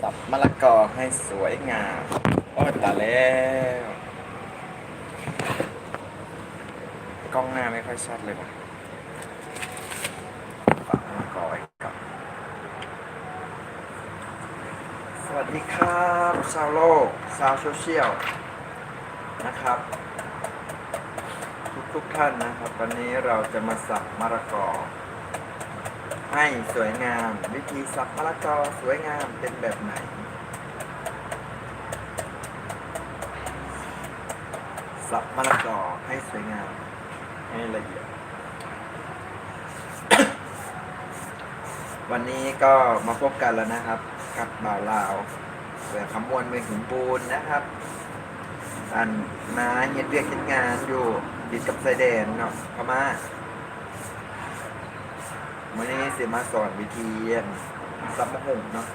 สับมะละกอให้สวยงาม โอ้ตาแล้ว กล้องหน้าไม่ค่อยชัดเลยว่ะปักมะละกอไว้ก่อนสวัสดีครับชาวโลกชาวโซเชียลนะครับทุกทุกๆท่านนะครับ วันนี้เราจะมาสับมะละกอ ให้สวยงาม วิธีสับมะละกอสวยงามเป็นแบบไหน สับมะละกอให้สวยงาม ให้ละเอียด วันนี้ก็มาพบกันแล้วนะครับ กับบ่าวลาวเสือขมวนเมืองหินปูนนะครับ อันมาเฮ็ดเวียกเฮ็ดงานอยู่ติดกับชายแดนเนาะพม่า วันนี้เสิมาสอนวิธีซับมะฮุงเนาะ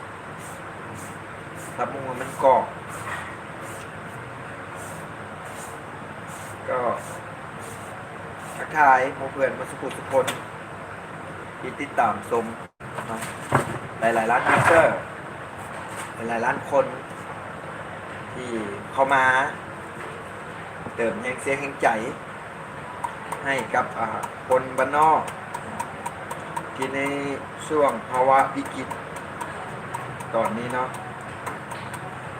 ซับมะฮุงมันกรอบก็ทักทายหมู่เพื่อนมาสุขุสุคนที่ติดตามชมเนาะหลายร้านยูเซอร์หลายๆร้านคน ที่เข้ามา เติมแหงเสียงแหงใจ ให้กับคนบ้านนอก ที่ในช่วงภาวะวิกฤตตอนนี้เนาะ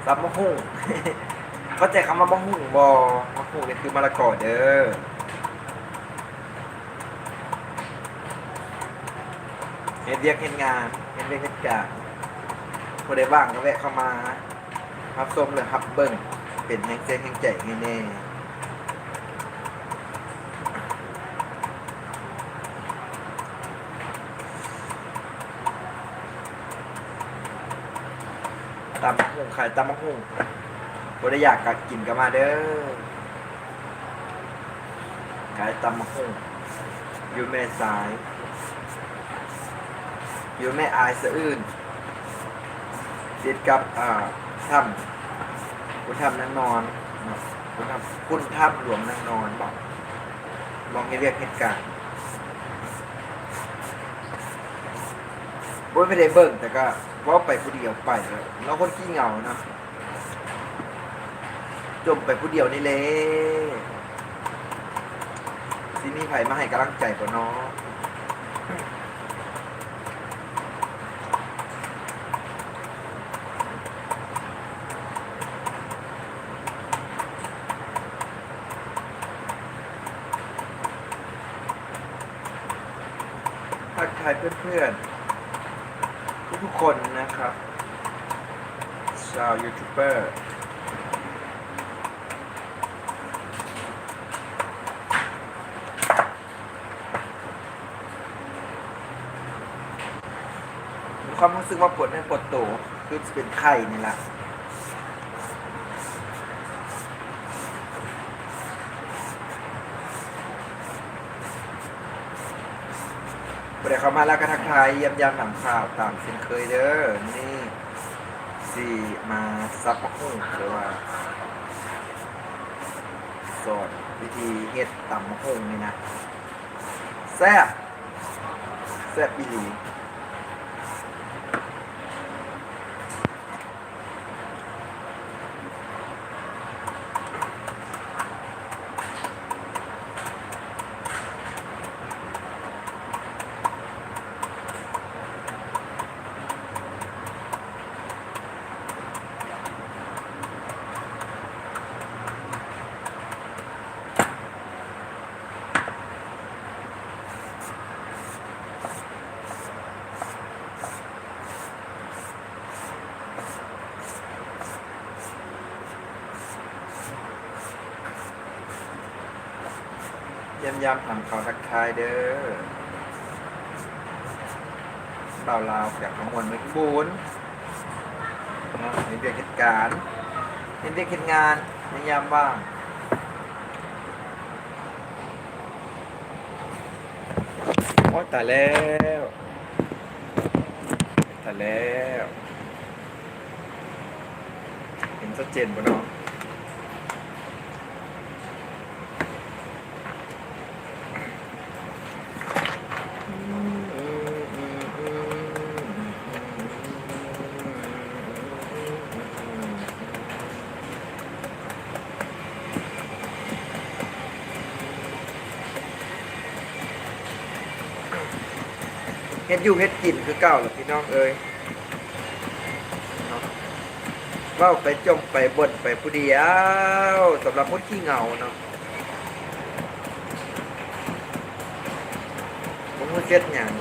ซับมะฮุ่งเข้าใจคำว่ามะฮุ่งบอมะฮุ่งนี่คือมะละกอเด้อเฮ็ดเรียกเฮ็ดงานเฮ็ดเรียกเฮ็ดการคนได้ว่างก็แวะเข้ามารับชมเลยครับเบิ้งเป็นแห่งเซนแห่งใจแน่ ตำมะฮุ่งขายตำมะฮุ่งบริอยากกัดกินก็มาเด้อขายตำมะฮุ่งอยู่แม่สาย อยู่แม่อายสะอื่นติดกับอ่าถ้ำคุณถ้ำนางนอนเนาะคุณถ้ำคุณถ้ำหลวงนางนอนบอกลองให้เรียกเหตุการณ์บ่ไม่ได้เบิ่งแต่ก็ ว่าไปผู้เดียวไปแล้วคนขี้เหงานะจมไปผู้เดียวนี่เลยสิมีไผ่มาให้กำลังใจบ่เนาะทักทายเพื่อนๆ ทุกคนนะครับชาวยูทูบเบอร์มีความรู้สึกว่าปวดเนปวดตัวคือเป็นไข้นี่แหละ ดี๋ยวเข้ามาแล้วก็ทักทายเยี่ยมยามหนังข่าวตามเช่นเคยเด้อนี่สี่มาซับมะฮุ่งหรือว่าสอนวิธีเฮ็ดตำมะฮุ่งนี่นะแซ่บแซ่บอีหลี ยี่ยมยามทำข่าทักทายเด้อเปล่าลาวจากขมวลเมือบูนเห็นเรียกเหตุการณ์เห็นเรียกเหตุงานในยามว่างโอ้ยตายแล้วตายแล้ว เห็นชัดเจนปะเนาะ ฮ็ดอยู่เฮ็ดกินคือเก่าหละพี่น้องเอ้ยเว้าไปจมไปบนไปผู้เดียวสำหรับคนขี้เหงาเนาะผมก็เซ็ดอย่าง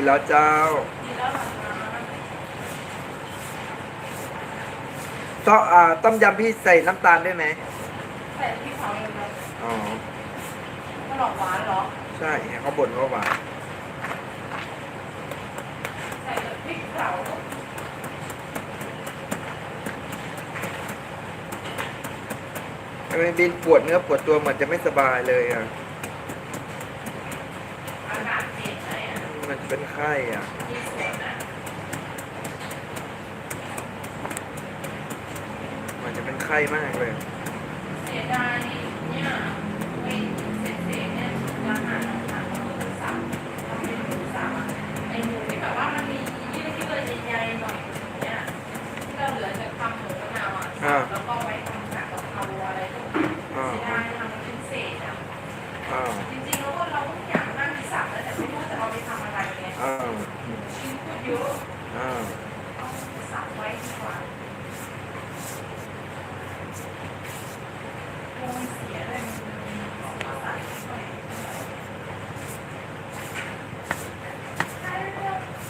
กินแล้วเจ้ากินแล้วเหรอคะต้ออ่าต้มยำพี่ใส่น้ำตาลด้วยไหมใส่พริกเผาเลยนะอ๋อมันหลอกหวานเหรอ ใช่เห็นเขาบ่นว่าหวาน ใส่แต่พริกเผาทำไมบินปวดเนื้อปวดตัวเหมือนจะไม่สบายเลยอะ อากาศเปลี่ยนไหมอะ มันจะ เป็นไข้อะมีสวนนะมันจะเป็นไข้มากเลยเสียดายเนี่ยไม่เสร็จเสร็จเนี่ยราคาราคาเราหมูสับเราเป็นหมูสับอะไอหมูที่แบบว่ามันมียืดยืดใหญ่ๆหน่อยเนี่ยที่เราเหลือจากทำหมูมะนาวอะ อ่า แล้วก็ไปทำกับกะเพราอะไรพวกนี้ อ่า เสียดายทำเป็นเศษอะ อ่า จริงๆแล้วก็เราทุกอย่างนั่งมีสับแล้วแต่ไม่รู้จะเอาไปทำอะไรไง อ่า ชิ้นก็เยอะ อ่า เอาสับไว้ดีกว่า โอ้ยเสียเลยมันเอาใส่ไป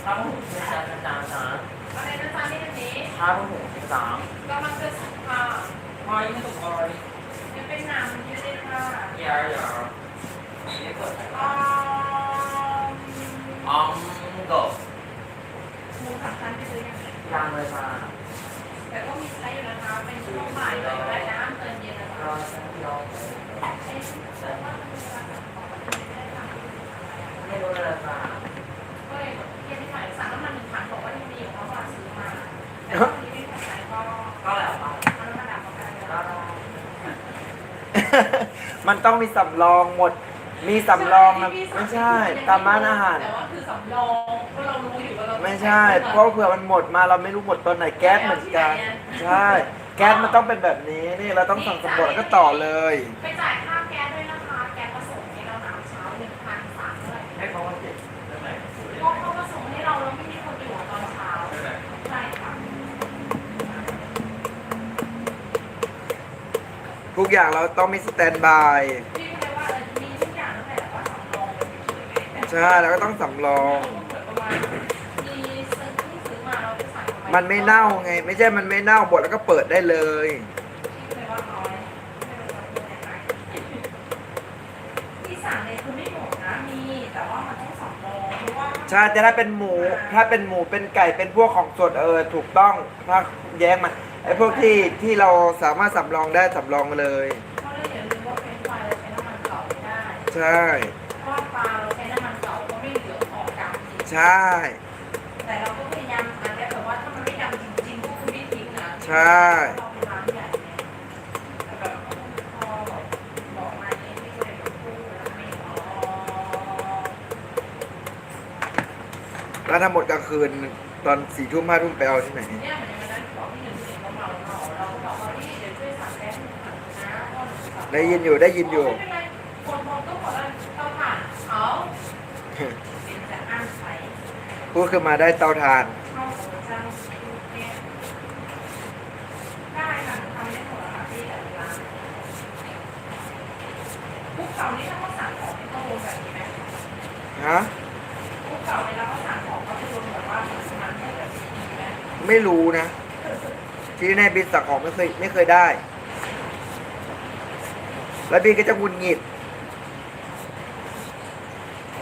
ข้าวหมูเจานเป็นจานนะอะไรนะจ๊ะนี่อันนี้ข้าวหมูเป็นสามกำลังจะสุกค่ะไม่ไม่ถูกอะไรยังเป็นหนังอยู่เลยค่ะยาอย่าไม่เปิดอ่าออกบหมูสามชั้นไปซื้อยังยางเลยค่ะ ม่ขายก็ก็แล้วไปมันระดับประกันก็แล้วได้มันต้องมีสำรองหมด มีสำรองนะไม่ใช่ตามร้านอาหาร แต่ว่าคือสำรองเพราะเรารู้อยู่ว่าเราไม่ใช่ เพราะเผื่อมันหมดมาเราไม่รู้หมดตอนไหนแก๊สเหมือนกัน ใช่ แก๊สมันต้องเป็นแบบนี้นี่เราต้องสั่งสำรวจแล้วก็ต่อเลย ไปจ่ายค่าแก๊สด้วยนะคะแก๊สผสมให้เราหนาวเช้าหนึ่งพันสามเท่าไหร่ ให้เขามาเก็บได้ไหม เพราะเขาผสมให้เราแล้วไม่มีคนอยู่ตอนเช้า ได้ไหม ใช่ค่ะ ทุกอย่างเราต้องมีสแตนบาย ใช่แล้วก็ต้องสำรอง มันไม่เน่าไง ไม่ใช่มันไม่เน่าบดแล้วก็เปิดได้เลยใช่แต่ถ้าเป็นหมู ถ้าเป็นหมูเป็นไก่เป็นพวกของสดเออ ถูกต้อง ถ้าแย้งมา ไอ้พวกที่ที่เราสามารถสำรองได้สำรองมาเลยเพราะเราอย่าลืมว่าเป็นไฟเราใช้น้ำมันเก่าไม่ได้ใช่เพราะว่าปลาเราใช้น้ำมันเก่าก็ไม่เหลือออกดำจริงใช่ แต่เราก็พยายามทำได้แต่ว่าถ้ามันไม่ดำจริงๆก็คือไม่ทิ้งนะใช่เราเป็นร้านใหญ่ไงแต่แบบพอแบบบอกมาเองไม่เคยแบบพูดแล้วไม่อ๋อแล้วถ้าหมดกลางคืนตอนสี่ทุ่มห้าทุ่มไปเอาที่ไหน เนี่ยเหมือนวันนั้น ได้ยินอยู่ได้ยินอยู่ไม่เป็นไรคนมองก็บอกว่าเตาถ่านเอาเป็นจะอ้างใช้พูดขึ้นมาได้เตาถ่านเข้าของเจ้าเนี่ยได้ค่ะหนูทำได้หมดแล้วค่ะพี่แต่เวลาคุกเก่านี่ถ้าเขาสั่งของนี่เขาโดนแบบนี้ไหมฮะคุกเก่าเวลาเขาสั่งของเขาจะโดนแบบว่ามันให้แบบนี้ไหมไม่รู้นะ ที่แน่บินสั่งของไม่เคยไม่เคยได้ แล้วบินก็จะหงุนหงิด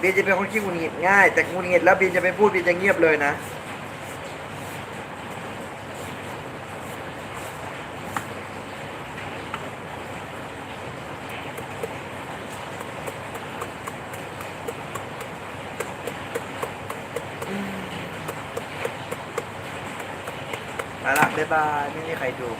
บีจะเป็นคนขี้หงุดหงิดง่าย แต่หงุดหงิดแล้วบีจะไม่พูดบีจะเงียบเลยนะไปละบ๊ายบาย ไม่มีใครดู